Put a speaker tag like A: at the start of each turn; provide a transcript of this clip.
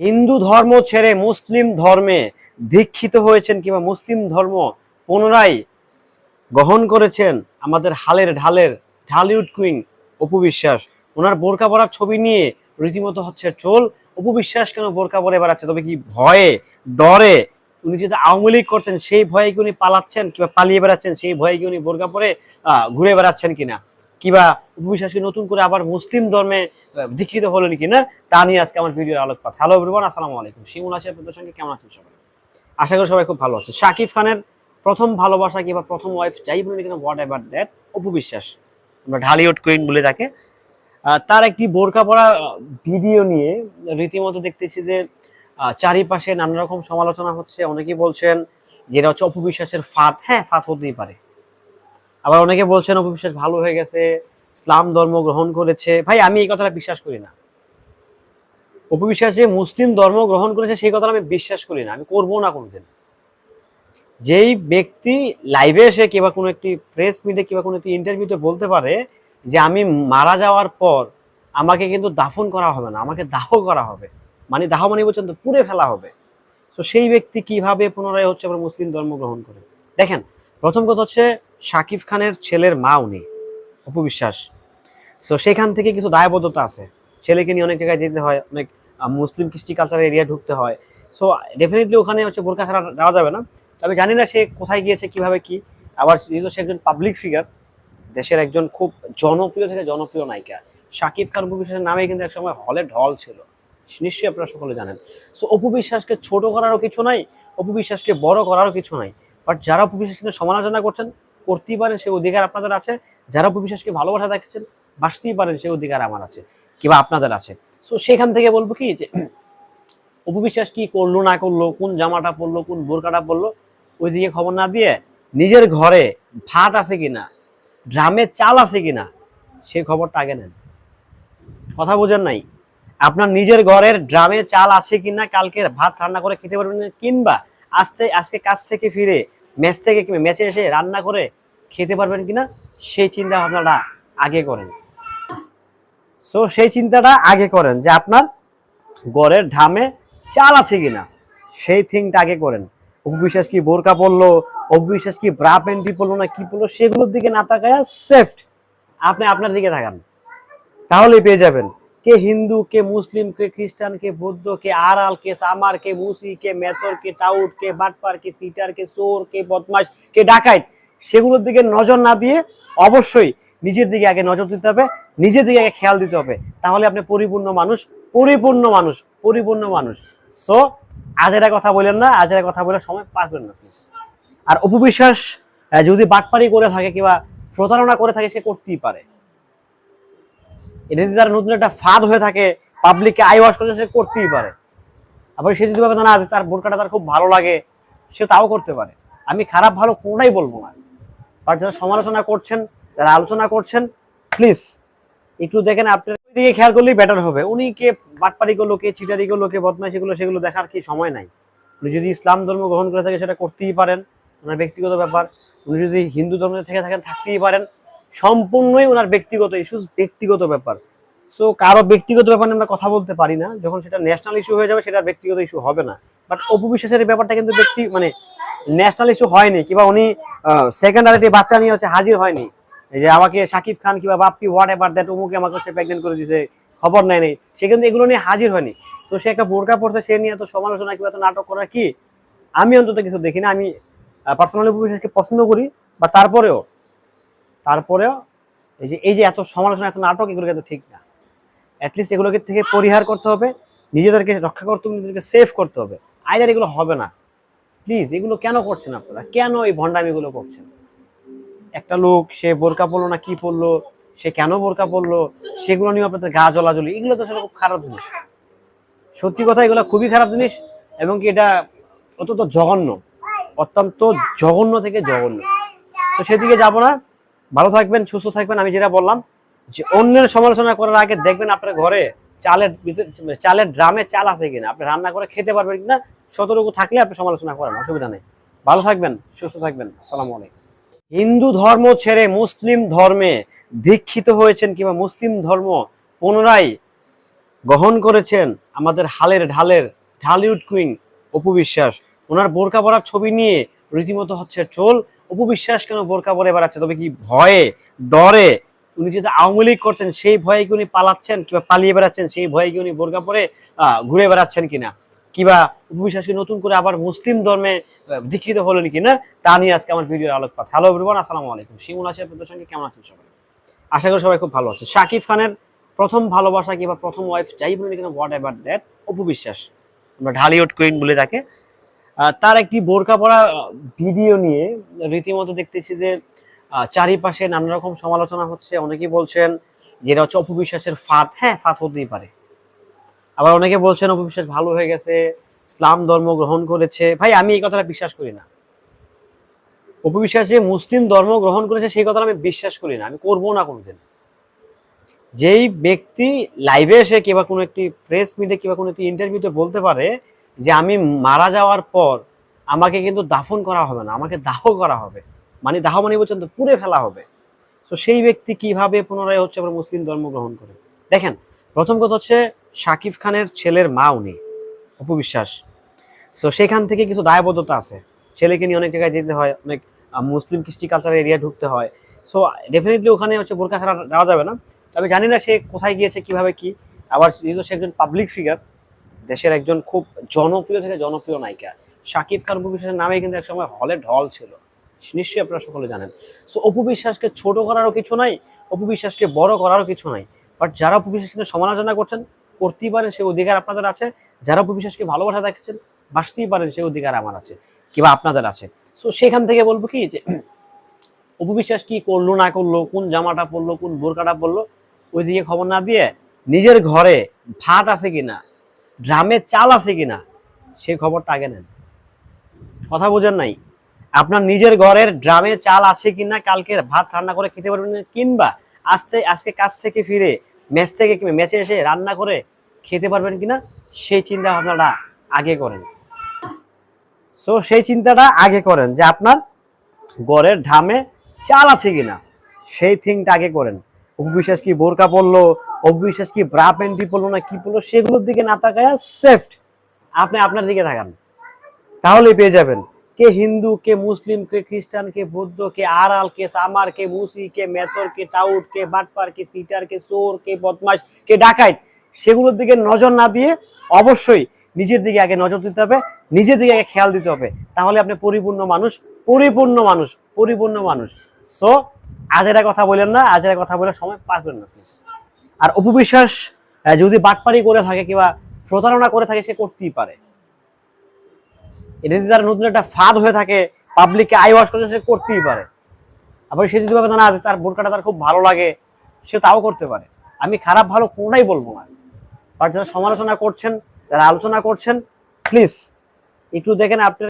A: হিন্দু ধর্ম ছেড়ে মুসলিম ধর্মে দীক্ষিত হয়েছেন কিংবা মুসলিম ধর্ম পুনরায় গ্রহণ করেছেন আমাদের হালের ঢালের ঢালিউড কুইং অপু বিশ্বাস। ওনার বোরকা পরার ছবি নিয়ে রীতিমতো হচ্ছে ট্রোল। অপু বিশ্বাস কেন বোরকা পরে বেড়াচ্ছে? তবে কি ভয়ে ডরে? উনি যেটা আওয়ামী লীগ করছেন, সেই ভয়ে কি উনি পালাচ্ছেন কিংবা পালিয়ে বেড়াচ্ছেন? সেই ভয়ে কি উনি বোরকা পরে ঘুরে বেড়াচ্ছেন কিনা? কিবা অপু বিশ্বাস নতুন করে আবার মুসলিম ধর্মে দীক্ষিত হলেন কিনা তা নিয়ে আজকে আমার ভিডিওর আলোকপাত। হ্যালো এভরিওয়ান আসসালামু আলাইকুম। শিমুল আছি আপনাদের সঙ্গে কেমন আছেন সবাই? আশা করি সবাই খুব ভালো আছে শাকিব খানের প্রথম ভালোবাসা কিংবা প্রথম ওয়াইফ যাই বলি কিনা what ever that Apu Biswas আমরা ঢালিউড কুইন বলে তাকে। তার একটি বোরকা পরা ভিডিও নিয়ে রীতিমতো দেখতেছি যে চারিপাশে নানা রকম সমালোচনা হচ্ছে। অনেকেই বলছেন যেটা হচ্ছে অপু বিশ্বাসের ফাঁদ। হ্যাঁ ফাঁদ হতেই পারে। আবার অনেকে বলছেন অপবিশ্বাস ভালো হয়ে গেছে, ইসলাম ধর্ম গ্রহণ করেছে। ভাই, আমি এই কথাটা বিশ্বাস করি না। অপু বিশ্বাস যে মুসলিম ধর্ম গ্রহণ করেছে, সেই কথাটা আমি বিশ্বাস করি না। আমি করব না কোনোদিন। যেই ব্যক্তি লাইভে এসে কিংবা কোনো একটি প্রেস মিটে কিংবা কোনো একটি ইন্টারভিউতে বলতে পারে যে, আমি মারা যাওয়ার পর আমাকে কিন্তু দাফন করা হবে না, আমাকে দাহ করা হবে। মানে দাহ মানে বলছেন তো পুড়ে ফেলা হবে। তো সেই ব্যক্তি কীভাবে পুনরায় হচ্ছে আবার মুসলিম ধর্ম গ্রহণ করে? দেখেন, প্রথম কথা হচ্ছে শাকিব খানের ছেলের মা উনি অপবিশ্বাস। তো সেখান থেকে কিছু দায়বদ্ধতা আছে। ছেলেকে নিয়ে অনেক জায়গায় যেতে হয়, অনেক মুসলিম কৃষ্টি কালচার এরিয়া ঢুকতে হয়। সো ডেফিনেটলি ওখানে হচ্ছে বোরকা ছাড়া যাওয়া যাবে না। তবে জানি না সে কোথায় গিয়েছে, কীভাবে কি। আবার যেহেতু সে একজন পাবলিক ফিগার দেশের একজন খুব জনপ্রিয় থেকে জনপ্রিয় নায়িকা। শাকিব খান অপু বিশ্বাসের নামে কিন্তু একসময় হলে ঢল ছিল। নিশ্চয়ই আপনারা সকলে জানেন। সো অপু বিশ্বাসকে ছোট করারও কিছু নাই অপু বিশ্বাসকে বড় করারও কিছু নাই। বাট যারা অপু সমালোচনা করছেন করতেই পারেন সে অধিকার আপনাদের আছে। যারা বিশ্বাসকে ভালোবাসা দেখছেন বাঁচতেই পারেন সে অধিকার আমার আছে, কিংবা আপনাদের আছে। সো সেখান থেকে বলব কি যে অপু বিশ্বাস কি করল, না করল, কোন জামাটা পরলো, কোন বোরকাটা পরলো, ওই দিকে খবর না দিয়ে নিজের ঘরে ভাত আছে কিনা, ড্রামে চাল আছে কিনা, সে খবরটা আগে নেন। কথা বোঝেন নাই? আপনার নিজের ঘরের ড্রামে চাল আছে কিনা, কালকে ভাত রান্না করে খেতে পারবেন কিংবা আজকে আজকে কাজ থেকে ফিরে, ম্যাচ থেকে ম্যাচে এসে রান্না করে খেতে পারবেন কিনা, সেই চিন্তা ভাবনাটা আগে করেন। সো সেই চিন্তাটা আগে করেন যে আপনার ঘরের ঢামে চাল আছে কিনা, সেই থিংটা আগে করেন। অপবিশ্বাস কি বোরকা পড়ল অপবিশ্বাস কি ব্রা প্যান্টি পড়ল না কি পড়ল সেগুলোর দিকে না তাকায় সেফট আপনি আপনার দিকে তাকান। তাহলেই পেয়ে যাবেন। কে হিন্দু, কে মুসলিম, কে খ্রিস্টান, কে বৌদ্ধ, কে আড়াল, কে সামার, কে মুসি, কে মেতর কে টাউট, কে বাটপার, কে সিটার, কে চোর, কে বদমাস কে ডাকাইত সেগুলোর দিকে নজর না দিয়ে অবশ্যই নিজের দিকে আগে নজর দিতে হবে, নিজের দিকে আগে খেয়াল দিতে হবে। তাহলে আপনি পরিপূর্ণ মানুষ পরিপূর্ণ মানুষ পরিপূর্ণ মানুষ। সো আজেরা কথা বলেন না আজেরা কথা বলে সময় পার করেন না প্লিজ আর অপবিশ্বাস যদি বাটপারি করে থাকে কিংবা প্রতারণা করে থাকে, সে করতেই পারে। এটা যদি তার নতুন একটা ফাঁদ হয়ে থাকে পাবলিককে আই ওয়াশ করে সে করতেই পারে। আবার সে যদি ভাবে না যে তার বোরকাটা তার খুব ভালো লাগে সে তাও করতে পারে। আমি খারাপ ভালো কোনোটাই বলব না। বাট যারা সমালোচনা করছেন, যারা আলোচনা করছেন প্লিজ একটু দেখেন আপনার দিকে খেয়াল করলেই বেটার হবে। উনি কে বাটপারি করল কে চিটারি করল কে বদমাইশি করল সেগুলো দেখার কি সময় নাই। উনি যদি ইসলাম ধর্ম গ্রহণ করে থাকে, সেটা করতেই পারেন, ওনার ব্যক্তিগত ব্যাপার। উনি যদি হিন্দু ধর্ম থেকে থাকেন, থাকতেই পারেন। সম্পূর্ণই ওনার ব্যক্তিগত ইস্যুস ব্যক্তিগত ব্যাপার। সো কারও ব্যক্তিগত ব্যাপার আমরা কথা বলতে পারি না। যখন সেটা ন্যাশনাল ইস্যু হয়ে যাবে, সেটা ব্যক্তিগত ইস্যু হবে না। বাট অপু বিশ্বাসের ব্যাপারটা কিন্তু ব্যক্তি মানে ন্যাশনাল ইস্যু হয়নি, কিংবা উনি সেকেন্ডারিতে বাচ্চা নিয়ে হচ্ছে হাজির হয়নি। যে আমাকে শাকিব খান কিংবা বাপ্পি হোয়াট এভার দ্যাট অমুকে আমাকে হচ্ছে প্রেগনেন্ট করে দিছে, খবর নেয় নেই সে কিন্তু এগুলো নিয়ে হাজির হয়নি। তো সে একটা বোরকা পড়ছে সে নিয়ে এত সমালোচনা কিংবা এত নাটক করা কি? আমি অন্তত কিছু দেখি না আমি পার্সোনালি অপু বিশ্বাসকে পছন্দ করি বা তারপরেও তারপরেও, এই যে এই যে এত সমালোচনা, এত নাটক, এগুলো কিন্তু ঠিক না। অ্যাটলিস্ট এগুলোকে থেকে পরিহার করতে হবে, নিজেদেরকে রক্ষা করতে হবে, নিজেদেরকে সেভ করতে হবে। আইদার এগুলো হবে না। প্লিজ এগুলো কেন করছেন আপনারা? কেন এই ভণ্ডামিগুলো করছেন? একটা লোক, সে বোরকা পরলো না, কি পরলো? সে কেন বোরকা পরলো? সেগুলো নিয়ে আপনাদের গা জ্বলাজ্বলি। এগুলো তো সেটা খুব খারাপ জিনিস। সত্যি কথা, এগুলো খুবই খারাপ জিনিস এবং কি এটা অত্যন্ত জঘন্য। অত্যন্ত জঘন্য থেকে জঘন্য। তো সেদিকে যাব না। ভালো থাকবেন, সুস্থ থাকবেন। আমি যেটা বললাম, যে অন্যের সমালোচনা করার আগে দেখবেন আপনার ঘরে চালের ভিতরে চালের ড্রামে চাল আছে কিনা? আপনি রান্না করে খেতে পারবেন কিনা? শতটুকু থাকলে আপনি সমালোচনা করেন, অসুবিধা নেই। ভালো থাকবেন, সুস্থ থাকবেন, আসসালামু আলাইকুম। হিন্দু ধর্ম ছেড়ে মুসলিম ধর্মে দীক্ষিত হয়েছেন কিংবা মুসলিম ধর্ম পুনরায় গ্রহণ করেছেন, আমাদের হালের ঢালের ঢালিউড কুইং অপু বিশ্বাস। ওনার বোরকা পরার ছবি নিয়ে রীতিমতো হচ্ছে ট্রোল। অপু বিশ্বাস কেন বোরকা পরে বেড়াচ্ছে? তবে কি ভয়ে, ডরে? উনি যেটা আওয়ামী লীগ করছেন সেই ভয়ে কি উনি পালাচ্ছেন কিংবা পালিয়ে বেড়াচ্ছেন? সেই ভয়ে কি উনি বোরকা পরে ঘুরে বেড়াচ্ছেন কিনা? কিবা অপু বিশ্বাসকে নতুন করে আবার মুসলিম ধর্মে দীক্ষিত হলেন কিনা? তা নিয়ে আজকে আমার ভিডিওর আলোকপাত। হ্যালো এভরিওয়ান আসসালামু আলাইকুম। শিমুল আশিয়া সঙ্গে কেমন আছেন সবাই? আশা করি সবাই খুব ভালো আছে শাকিব খানের প্রথম ভালোবাসা কিংবা প্রথম ওয়াইফ যাই বলি কেন what ever that Apu Biswas আমরা ঢালিউড কুইন বলে তাকে। তার একটি বোরকা পরা ভিডিও নিয়ে রীতিমতো দেখতেছি যে চারিপাশে নানা রকম সমালোচনা হচ্ছে। অনেকেই বলছেন যেটা হচ্ছে অপবিশ্বাসের ফাঁদ। হ্যাঁ ফাঁদ হতেই পারে। আবার অনেকে বলছেন অপবিশ্বাস ভালো হয়ে গেছে, ইসলাম ধর্ম গ্রহণ করেছে। ভাই, আমি এই কথাটা বিশ্বাস করি না। অপু বিশ্বাস যে মুসলিম ধর্ম গ্রহণ করেছে, সেই কথাটা আমি বিশ্বাস করি না। আমি করব না কোনোদিন। যেই ব্যক্তি লাইভে এসে কিংবা কোনো একটি প্রেস মিটে কিংবা কোনো একটি ইন্টারভিউতে বলতে পারে যে, আমি মারা যাওয়ার পর আমাকে কিন্তু দাফন করা হবে না, আমাকে দাহ করা হবে। মানে দাহ মানে বলছেন তো পুড়ে ফেলা হবে। তো সেই ব্যক্তি কীভাবে পুনরায় হচ্ছে আবার মুসলিম ধর্ম গ্রহণ করে? দেখেন, প্রথম কথা হচ্ছে শাকিব খানের ছেলের মা উনি, অপু বিশ্বাস। তো সেখান থেকে কিছু দায়বদ্ধতা আছে। ছেলেকে নিয়ে অনেক জায়গায় যেতে হয়, অনেক মুসলিম কৃষ্টি কালচার এরিয়া ঢুকতে হয়। সো ডেফিনেটলি ওখানে হচ্ছে বোরকা ছাড়া যাওয়া যাবে না। তবে জানি না সে কোথায় গিয়েছে, কীভাবে কি। আবার যেহেতু সে একজন পাবলিক ফিগার দেশের একজন খুব জনপ্রিয় থেকে জনপ্রিয় নায়িকা। শাকিব খান অপু বিশ্বাসের নামে কিন্তু একসময় হলে ঢল ছিল। নিশ্চয়ই আপনারা সকলে জানেন। সো অপু বিশ্বাসকে ছোট করারও কিছু নাই, অপু বিশ্বাসকে বড় করারও কিছু নাই। বাট যারা অপু বিশ্বাসকে সমালোচনা করছেন, করতেই পারেন সে অধিকার আপনাদের আছে। যারা অপু বিশ্বাসকে ভালোবাসা দেখছেন বাঁচতেই পারেন সে অধিকার আমার আছে, কিংবা আপনাদের আছে। সো সেখান থেকে বলব কি যে, অপু বিশ্বাস কি করল, না করল, কোন জামাটা পরলো, কোন বোরকাটা পরলো, ওই দিকে খবর না দিয়ে নিজের ঘরে ভাত আছে কিনা, ড্রামে চাল আছে কিনা সেই খবরটা আগে নেন। কথা বোঝেন নাই? আপনার নিজের ঘরের ড্রামে চাল আছে কিনা, কালকে ভাত রান্না করে খেতে পারবেন কিংবা আজকে আজকে কাজ থেকে ফিরে, ম্যাচ থেকে ম্যাচে এসে রান্না করে খেতে পারবেন কিনা, সেই চিন্তা ভাবনাটা আগে করেন। সো সেই চিন্তাটা আগে করেন যে আপনার ঘরের ঢামে চাল আছে কিনা, সেই থিংটা আগে করেন। অবিশ্বাস কি বোরকা পড়ল অবিশ্বাস কি ব্রা প্যান্টি পড়ল না কি পড়ল সেগুলোর দিকে না তাকায় সেফট আপনি আপনার দিকে তাকান, তাহলেই পেয়ে যাবেন। কে হিন্দু, কে মুসলিম, কে খ্রিস্টান, কে বৌদ্ধ, কে আড়াল, কে সামার, কে মুসি, কে মেতর কে টাউট, কে বাটপার, কে সিটার, কে চোর, কে বদমাস কে ডাকাইত সেগুলোর দিকে নজর না দিয়ে অবশ্যই নিজের দিকে আগে নজর দিতে হবে, নিজের দিকে আগে খেয়াল দিতে হবে। তাহলে আপনি পরিপূর্ণ মানুষ পরিপূর্ণ মানুষ পরিপূর্ণ মানুষ। সো আজেরা কথা বলেন না আজেরা কথা বলে সময় পার করেন না প্লিজ আর অপবিশ্বাস যদি বাটপারি করে থাকে কিংবা প্রতারণা করে থাকে, সে করতেই পারে। এটা যদি নতুন একটা ফাঁদ হয়ে থাকে পাবলিককে আই ওয়াশ করে সে করতেই পারে। আবার সে যদি ভাবে না যে তার বোরকাটা তার খুব ভালো লাগে, সে তাও করতে পারে। আমি খারাপ ভালো কোনোটাই বলব না। বাট যারা সমালোচনা করছেন, যারা আলোচনা করছেন প্লিজ একটু দেখেন আপনার